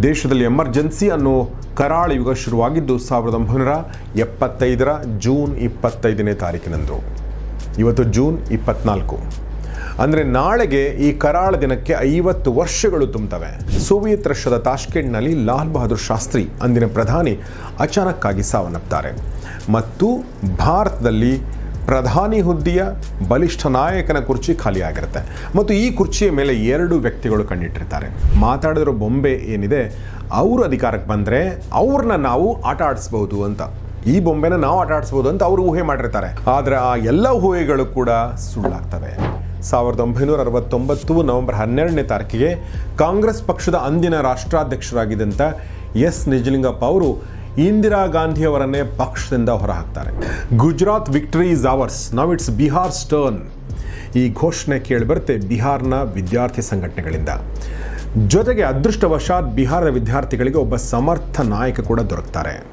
ದೇಶದಲ್ಲಿ ಎಮರ್ಜೆನ್ಸಿ ಅನ್ನೋ ಕರಾಳ ಯುಗ ಶುರುವಾಗಿದ್ದು ಸಾವಿರದ ಒಂಬೈನೂರ ಎಪ್ಪತ್ತೈದರ ಜೂನ್ ಇಪ್ಪತ್ತೈದನೇ ತಾರೀಕಿನಂದು ಇವತ್ತು ಜೂನ್ ಇಪ್ಪತ್ನಾಲ್ಕು. ಅಂದರೆ ನಾಳೆಗೆ ಈ ಕರಾಳ ದಿನಕ್ಕೆ ಐವತ್ತು ವರ್ಷಗಳು ತುಂಬುತ್ತವೆ ಸೋವಿಯತ್ ರಷ್ಯಾದ ತಾಷ್ಕೆಂಟ್ನಲ್ಲಿ ಲಾಲ್ ಬಹದ್ದೂರ್ ಶಾಸ್ತ್ರಿ, ಅಂದಿನ ಪ್ರಧಾನಿ, ಅಚಾನಕ್ಕಾಗಿ ಸಾವನ್ನಪ್ತಾರೆ. ಮತ್ತು ಭಾರತದಲ್ಲಿ ಪ್ರಧಾನಿ ಹುದ್ದೆಯ ಬಲಿಷ್ಠ ನಾಯಕನ ಕುರ್ಚಿ ಖಾಲಿಯಾಗಿರುತ್ತೆ. ಮತ್ತು ಈ ಕುರ್ಚಿಯ ಮೇಲೆ ಎರಡು ವ್ಯಕ್ತಿಗಳು ಕಂಡಿಟ್ಟಿರ್ತಾರೆ ಮಾತಾಡಿರೋ ಬೊಂಬೆ ಏನಿದೆ, ಅವರು ಅಧಿಕಾರಕ್ಕೆ ಬಂದರೆ ಅವ್ರನ್ನ ನಾವು ಆಟ ಆಡಿಸ್ಬೋದು ಅಂತ. ಈ ಬೊಂಬೆನ ನಾವು ಆಟ ಆಡಿಸ್ಬೋದು ಅಂತ ಅವರು ಊಹೆ ಮಾಡಿರ್ತಾರೆ. ಆದರೆ ಆ ಎಲ್ಲ ಊಹೆಗಳು ಕೂಡ ಸುಳ್ಳಾಗ್ತವೆ. ಸಾವಿರದ ಒಂಬೈನೂರ ಅರವತ್ತೊಂಬತ್ತು ನವೆಂಬರ್ ಹನ್ನೆರಡನೇ ತಾರೀಕಿಗೆ ಕಾಂಗ್ರೆಸ್ ಪಕ್ಷದ ಅಂದಿನ ರಾಷ್ಟ್ರಾಧ್ಯಕ್ಷರಾಗಿದ್ದಂಥ ಎಸ್. ನಿಜಲಿಂಗಪ್ಪ ಅವರು ಇಂದಿರಾ ಗಾಂಧಿ ಅವರನ್ನೇ ಪಕ್ಷದಿಂದ ಹೊರಹಾಕ್ತಾರೆ. Gujarat victory is ours now it's Bihar turn ಈ ಘೋಷಣೆ ಕೇಳಿಬರುತ್ತೆ ಬಿಹಾರ್ನ ವಿದ್ಯಾರ್ಥಿ ಸಂಘಟನೆಗಳಿಂದ. ಜೊತೆಗೆ ಅದೃಷ್ಟವಶಾತ್ ಬಿಹಾರದ ವಿದ್ಯಾರ್ಥಿಗಳಿಗೆ ಒಬ್ಬ ಸಮರ್ಥ ನಾಯಕ ಕೂಡ ದೊರಕ್ತಾರೆ.